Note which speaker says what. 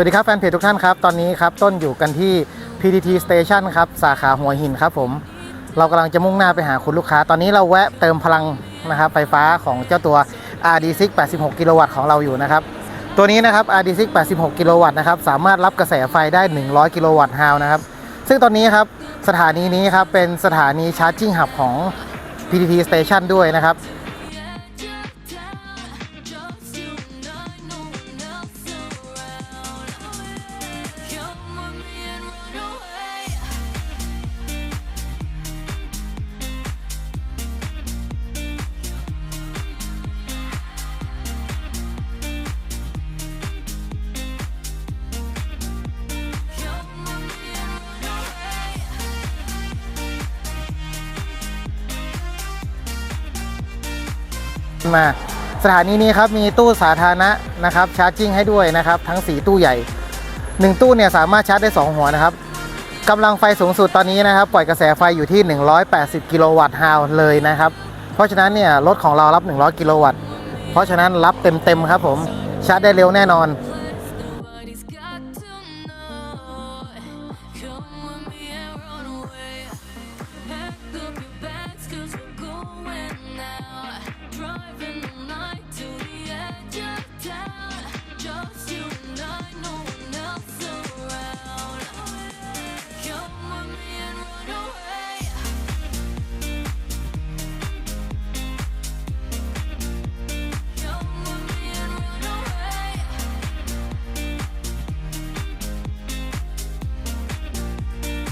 Speaker 1: วัสดีครับแฟนเพจทุกท่านครับ ตอนนี้ครับต้นอยู่กันที่ PTT Station ครับ สาขาหัวหินครับผม เรากำลังจะมุ่งหน้าไปหาคุณลูกค้า ตอนนี้เราแวะเติมพลังนะครับไฟฟ้าของเจ้าตัว RD6 86 กิโลวัตต์ของเราอยู่นะครับ ตัวนี้นะครับ RD6 86 กิโลวัตต์นะครับ สามารถรับกระแสไฟได้ 100 กิโลวัตต์ฮาวนะครับ ซึ่งตอนนี้ครับสถานีนี้ครับเป็นสถานีชาร์จิ่งหับของ PTT Station ด้วยนะครับ มาสถานีนี้ครับมีตู้สาธารณะนะครับชาร์จิ่งให้ด้วยนะครับ ทั้ง 4 ตู้ใหญ่ 1 ตู้เนี่ยสามารถชาร์จได้ 2 หัวนะครับกำลังไฟสูงสุดตอนนี้นะครับ ปล่อยกระแสไฟอยู่ที่ 180 กิโลวัตต์ฮาวเลยนะครับ เพราะฉะนั้นเนี่ยรถของเรารับ 100 กิโลวัตต์เพราะฉะนั้นรับเต็มๆครับผมชาร์จได้เร็วแน่นอน